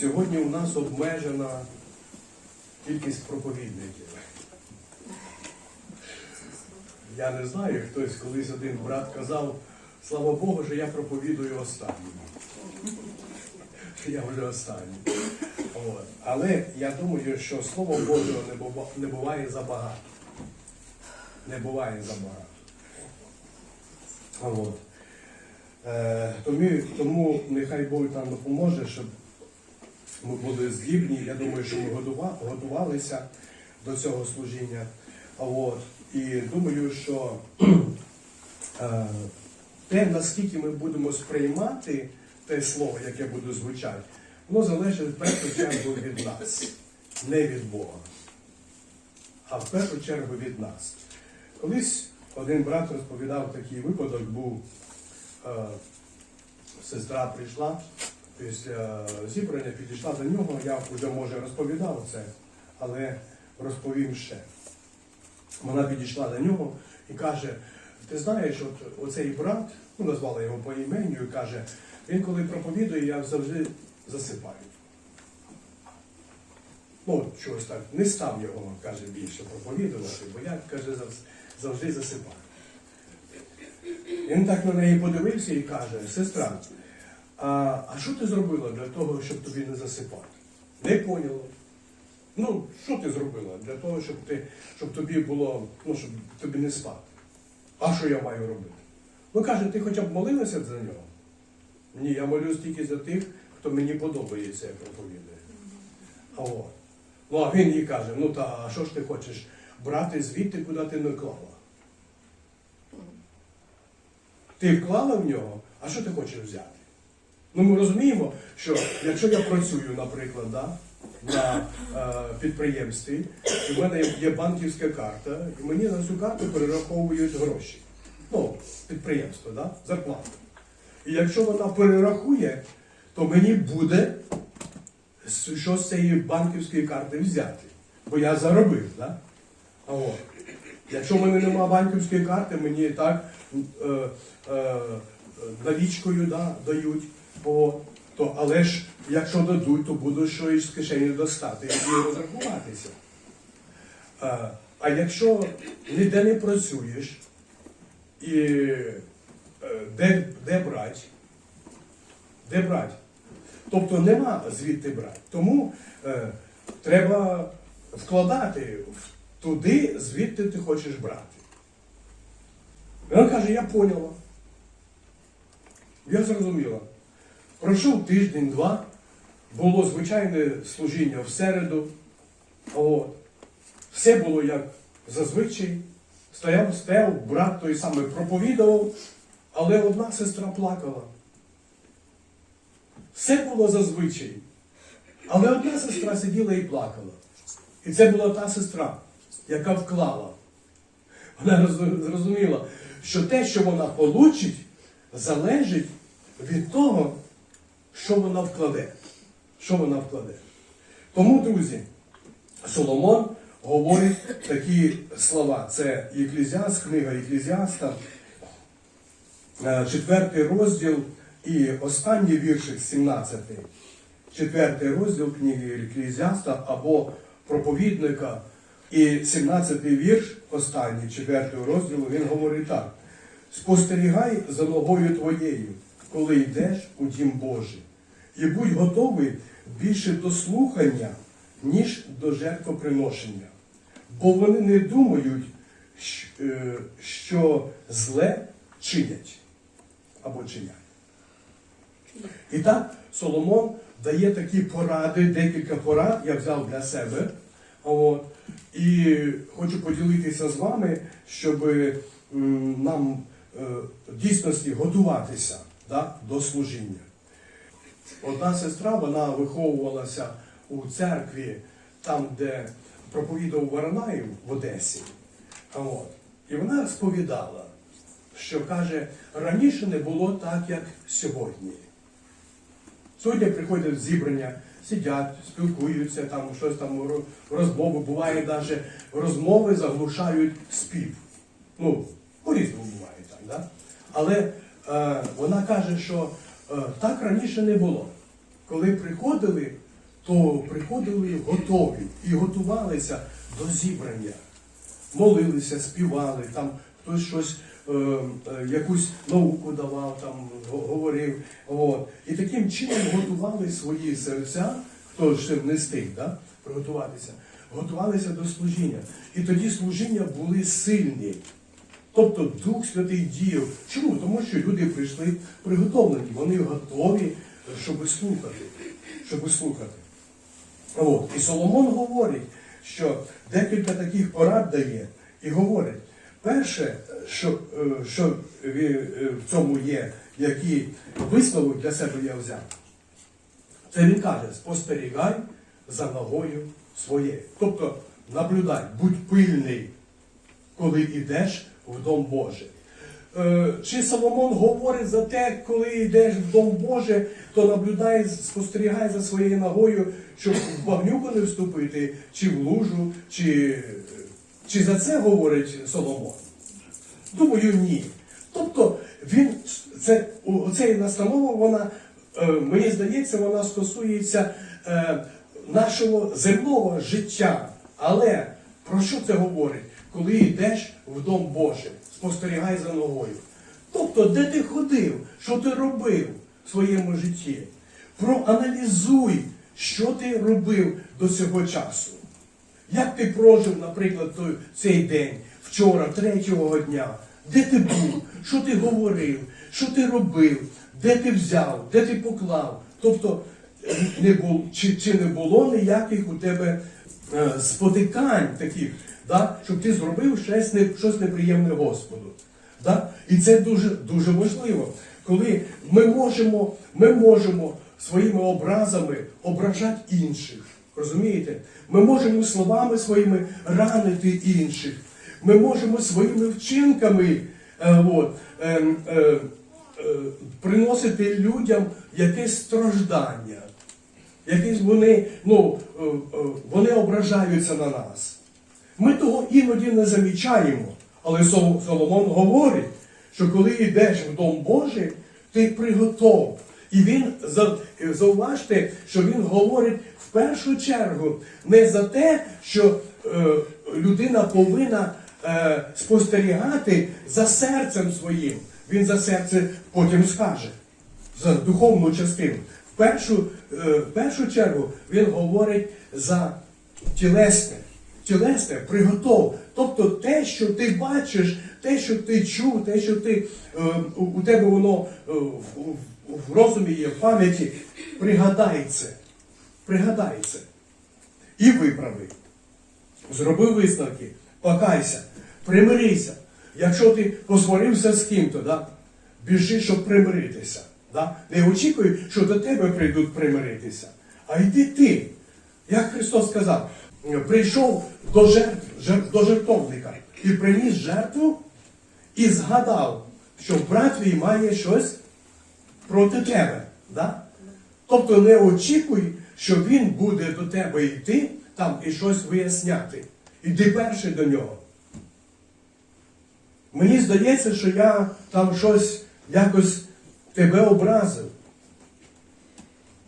Сьогодні у нас обмежена кількість проповідників. Я не знаю, хтось колись один брат казав, слава Богу, що я проповідую останнім. Я вже останній. От. Але я думаю, що Слово Божого не буває забагато. Не буває забагато. От. Е, тому, тому нехай Бог нам допоможе, щоб ми були згідні. Я думаю, що ми готувалися до цього служіння. От. І думаю, що е, те, наскільки ми будемо сприймати те слово, яке буде звучати, воно залежить в першу чергу від нас, не від Бога, а в першу чергу від нас. Колись один брат розповідав такий випадок, був е, сестра прийшла після зібрання, підійшла до нього, я вже може розповідав це, але розповім ще. Вона підійшла до нього і каже: ти знаєш, от оцей брат, ну назвала його по іменю, і каже, він коли проповідує, я завжди засипаю. Ну, чогось так, не став його, каже, більше проповідувати, бо я, каже, завжди засипаю. Він так на неї подивився і каже, сестра, а, а що ти зробила для того, щоб тобі не засипати? Не поняла. Ну, що ти зробила для того, щоб ти, щоб тобі було, ну, щоб тобі не спати? А що я маю робити? Ну каже, ти хоча б молилася за нього? Ні, я молюсь тільки за тих, хто мені подобається, як проповідує. А от. Ну а він їй каже, ну та а що ж ти хочеш брати звідти, куди ти не клала? Ти вклала в нього, а що ти хочеш взяти? Ну ми розуміємо, що якщо я працюю, наприклад, да, на е, підприємстві, і в мене є банківська карта, і мені на цю карту перераховують гроші. Ну, підприємство, да, зарплату. І якщо вона перерахує, то мені буде що з цієї банківської карти взяти. Бо я заробив, да? А от. Якщо в мене немає банківської карти, мені так е, е, налічкою да, дають. О, то, але ж якщо дадуть, то буду щось з кишені достати і розрахуватися. А, а якщо ніде не працюєш, і е, де, де брати? Де брати? Тобто нема звідти брати. Тому е, треба вкладати туди, звідти ти хочеш брати. Вона каже, я поняла. Я зрозуміла. Пройшов тиждень-два, було звичайне служіння в середу. От. Все було як зазвичай. Стояв, стояв, брат той самий проповідував, але одна сестра плакала. Все було зазвичай. Але одна сестра сиділа і плакала. І це була та сестра, яка вклала. Вона зрозуміла, що те, що вона получить, залежить від того, що вона вкладе. Що вона вкладе. Тому, друзі, Соломон говорить такі слова. Це Єклізіаст, книга Єклізіаста, е, четвертий розділ і останній віршик 17. Четвертий розділ книги Еклезіаста або проповідника. І 17-й вірш, останній, четвертого розділу, він говорить так: спостерігай за ногою твоєю, коли йдеш у дім Божий, і будь готовий більше до слухання, ніж до жертвоприношення. Бо вони не думають, е, що зле чинять або чинять. І так Соломон дає такі поради, декілька порад я взяв для себе. От. І хочу поділитися з вами, щоб нам е, в дійсності готуватися да, до служіння. Одна сестра, вона виховувалася у церкві, там, де проповідав Воронаєв в Одесі. От. І вона розповідала, що каже, раніше не було так, як сьогодні. Сьогодні приходять зібрання, сидять, спілкуються, там щось там ро- розмови. Буває навіть розмови заглушають спів. Ну, по-різному буває так, да? Але е, вона каже, що так раніше не було. Коли приходили, то приходили готові і готувалися до зібрання. Молилися, співали, там хтось щось, е, е, якусь науку давав, там говорив. От. І таким чином готували свої серця, хто ще не встиг, да? приготуватися, готувалися до служіння. І тоді служіння були сильні. Тобто Дух Святий діяв. Чому? Тому що люди прийшли приготовлені, вони готові, щоб слухати. Щоб слухати. От. І Соломон говорить, що декілька таких порад дає і говорить, перше, що, е, що е, в цьому є, який висновок для себе я взяв, це він каже, спостерігай за ногою своєю. Тобто наблюдай, будь пильний, коли йдеш в Дом Божий. Е, Чи Соломон говорить за те, коли йдеш в Дом Божий, то наблюдай, спостерігай за своєю ногою, щоб в багнюку не вступити, чи в лужу, чи, чи за це говорить Соломон? Думаю, ні. Тобто він це оцей настанова, вона е, мені здається, вона стосується е, нашого земного життя. Але про що це говорить? Коли йдеш в Дом Божий, спостерігай за ногою. Тобто, де ти ходив, що ти робив в своєму житті? Проаналізуй, що ти робив до цього часу. Як ти прожив, наприклад, цей день, вчора, третього дня? Де ти був? Що ти говорив? Що ти робив? Де ти взяв? Де ти поклав? Тобто, не бу, чи, чи не було ніяких у тебе е, спотикань таких, да? щоб ти зробив щось, щось неприємне Господу. Да? І це дуже, дуже важливо, коли ми можемо, ми можемо своїми образами ображати інших. Розумієте? Ми можемо словами своїми ранити інших. Ми можемо своїми вчинками е, от, е, е, е, приносити людям якесь страждання. Якісь вони, ну, е, е, вони ображаються на нас. Ми того іноді не замічаємо. Але Соломон говорить, що коли йдеш в Дом Божий, ти приготов. І він зауважте, що він говорить в першу чергу не за те, що е, людина повинна е, спостерігати за серцем своїм. Він за серце потім скаже, за духовну частину. В першу, е, в першу чергу він говорить за тілесне. Тілесне приготов. Тобто те, що ти бачиш, те, що ти чув, те, що ти, е, у, тебе воно е, в, розумі є, в пам'яті. Пригадай це. І виправи. Зроби висновки, покайся, примирися. Якщо ти посварився з ким-то, да, біжи, щоб примиритися. Да? Не очікуй, що до тебе прийдуть примиритися. А йди ти. Як Христос сказав, прийшов до жертв, до жертовника і приніс жертву і згадав, що брат твій має щось проти тебе. Да? Тобто не очікуй, що він буде до тебе йти там і щось виясняти. Іди перший до нього. Мені здається, що я там щось якось тебе образив.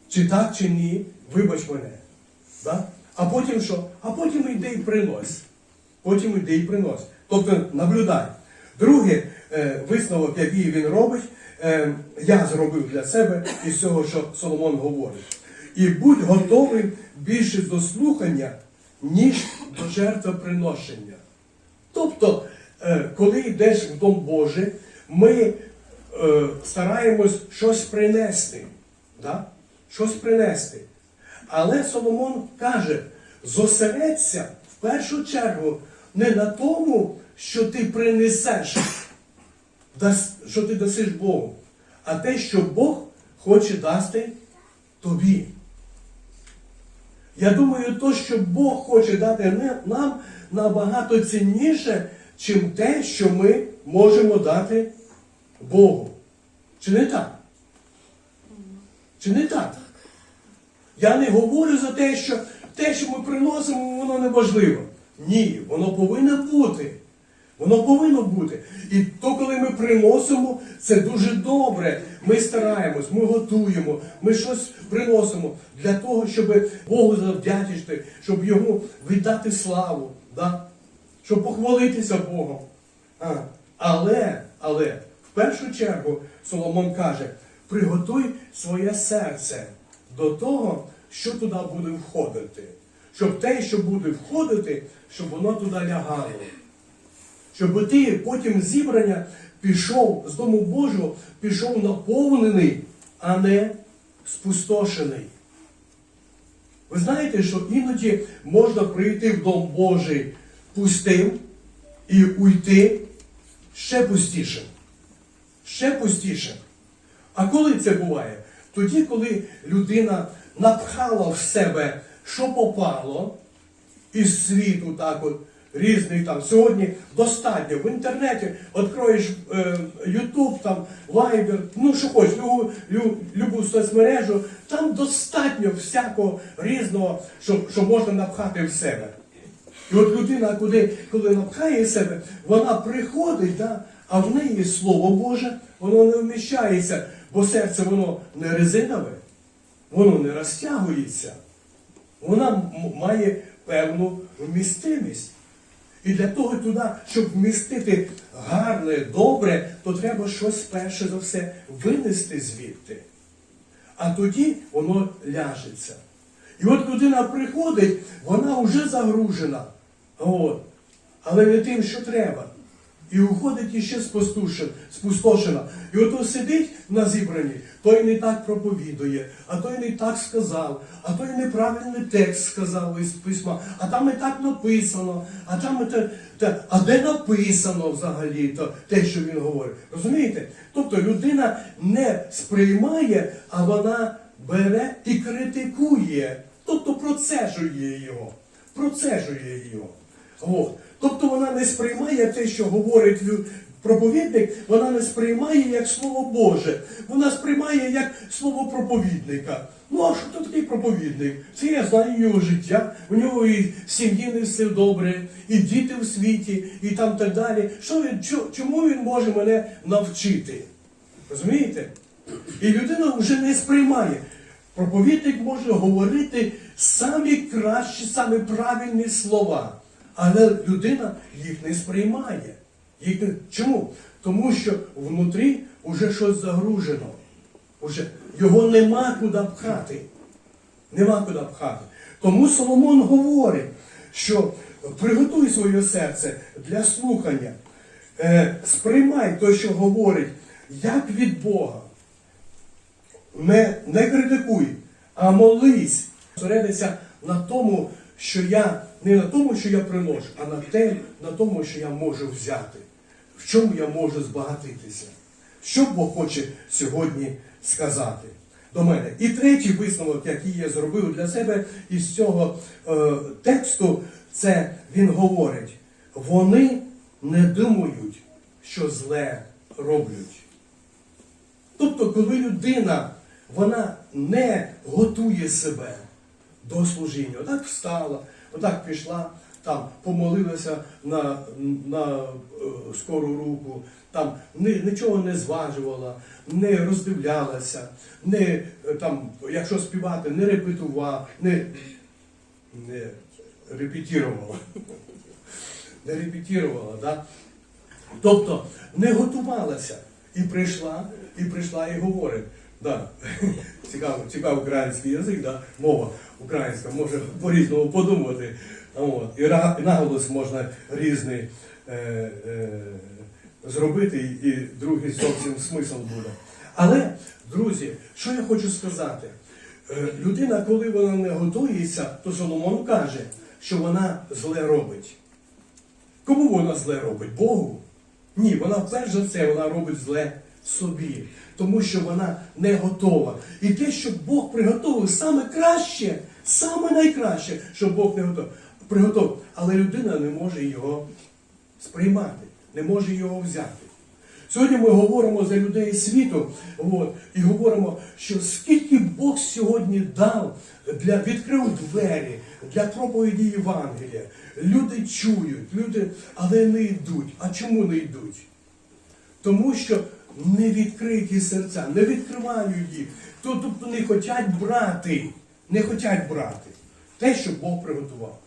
Чи так, чи ні, вибач мене. Да? А потім що? А потім йди і принось. Потім йди і принось. Тобто наблюдай. Друге е, висновок, який він робить, е, я зробив для себе із цього, що Соломон говорить. І будь готовим більше до слухання, ніж до жертвоприношення. Тобто, е, коли йдеш в Дом Божий, ми стараємось щось принести. Да? Щось принести. Але Соломон каже: зосередься в першу чергу не на тому, що ти принесеш, що ти дасиш Богу, а те, що Бог хоче дасти тобі. Я думаю, то, що Бог хоче дати нам набагато цінніше, чим те, що ми можемо дати Богу. Чи не так? Чи не так? Я не говорю за те, що те, що ми приносимо, воно не важливо. Ні, воно повинно бути. Воно повинно бути. І то, коли ми приносимо, це дуже добре. Ми стараємось, ми готуємо, ми щось приносимо для того, щоб Богу завдячити, щоб йому віддати славу, да? щоб похвалитися Богом. А, але, але, в першу чергу Соломон каже, приготуй своє серце до того, що туди буде входити. Щоб те, що буде входити, щоб воно туди лягало. Щоб ти потім зібрання пішов з Дому Божого, пішов наповнений, а не спустошений. Ви знаєте, що іноді можна прийти в Дом Божий пустим і уйти ще пустішим. Ще пустішим. А коли це буває? Тоді, коли людина напхала в себе, що попало, із світу так от, різний там. Сьогодні достатньо в інтернеті відкроєш е, YouTube, там, Viber, ну що хочеш, любу, лю- любу соцмережу, там достатньо всякого різного, що, що можна напхати в себе. І от людина, куди, коли напхає себе, вона приходить, да, а в неї Слово Боже, воно не вміщається, бо серце воно не резинове, воно не розтягується. Вона має певну вмістимість. І для того туди, щоб вмістити гарне, добре, то треба щось перше за все винести звідти. А тоді воно ляжеться. І от людина приходить, вона вже загружена. От. Але не тим, що треба. І уходить іще спустошена. І ото сидить на зібранні, той не так проповідує, а той не так сказав, а той неправильний текст сказав із письма, а там не так написано, а там те, те, а де написано взагалі то, те, що він говорить. Розумієте? Тобто людина не сприймає, а вона бере і критикує. Тобто процежує його. Процежує його. От. Тобто вона не сприймає те, що говорить проповідник, вона не сприймає як Слово Боже. Вона сприймає як слово проповідника. Ну, а що то такий проповідник? Це я знаю його життя, у нього і сім'ї не все добре, і діти в світі, і там так далі. Що він, чому він може мене навчити? Розумієте? І людина вже не сприймає. Проповідник може говорити самі кращі, самі правильні слова, але людина їх не сприймає. Їх не... Чому? Тому що внутрі вже щось загружено. Уже його нема куди пхати. Нема куди пхати. Тому Соломон говорить, що приготуй своє серце для слухання, е, сприймай те, що говорить, як від Бога. Не, не критикуй, а молись. Зосередися на тому, що я не на тому, що я приношу, а на те, на тому, що я можу взяти. В чому я можу збагатитися? Що Бог хоче сьогодні сказати до мене? І третій висновок, який я зробив для себе із цього е, тексту, це він говорить: вони не думають, що зле роблять. Тобто, коли людина вона не готує себе до служіння, отак встала, отак пішла, там помолилася на, на е, скору руку, там нічого не зважувала, не роздивлялася, не е, там, якщо співати, не репетувала, не, не репетірувала. Не репетірувала, да? Тобто не готувалася і прийшла, і прийшла і говорить. Да. Цікавий український язик, да? мова українська, може по-різному подумати. От. І наголос можна різний е, е, зробити, і другий зовсім смисл буде. Але, друзі, що я хочу сказати? Е, людина, коли вона не готується, то Соломон каже, що вона зле робить. Кому вона зле робить? Богу? Ні, вона перш за все вона робить зле собі, тому що вона не готова. І те, що Бог приготовив саме краще, саме найкраще, що Бог не готов, приготовив. Але людина не може його сприймати, не може його взяти. Сьогодні ми говоримо за людей світу от, і говоримо, що скільки Бог сьогодні дав, для, відкрив двері для проповіді Євангелія. Люди чують, люди, але не йдуть. А чому не йдуть? Тому що не відкриті серця, не відкривають їх. То- Тобто не хочуть брати, не хочуть брати те, що Бог приготував.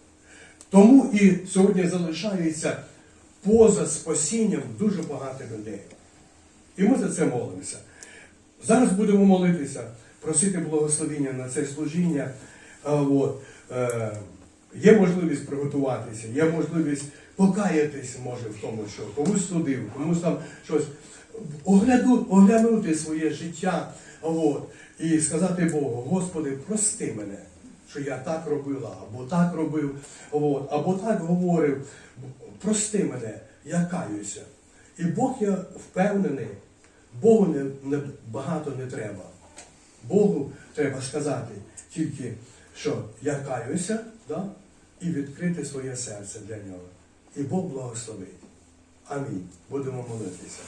Тому і сьогодні залишається поза спасінням дуже багато людей. І ми за це молимося. Зараз будемо молитися, просити благословіння на це служіння. От, е, є можливість приготуватися, є можливість покаятись, може, в тому, що комусь судив, комусь там щось огляду, оглянути своє життя от, і сказати Богу, Господи, прости мене, що я так робила, або так робив, от, або так говорив. Прости мене, я каюся. І Бог я впевнений, Богу не, не, багато не треба. Богу треба сказати тільки, що я каюся, да? і відкрити своє серце для нього. І Бог благословить. Амінь. Будемо молитися.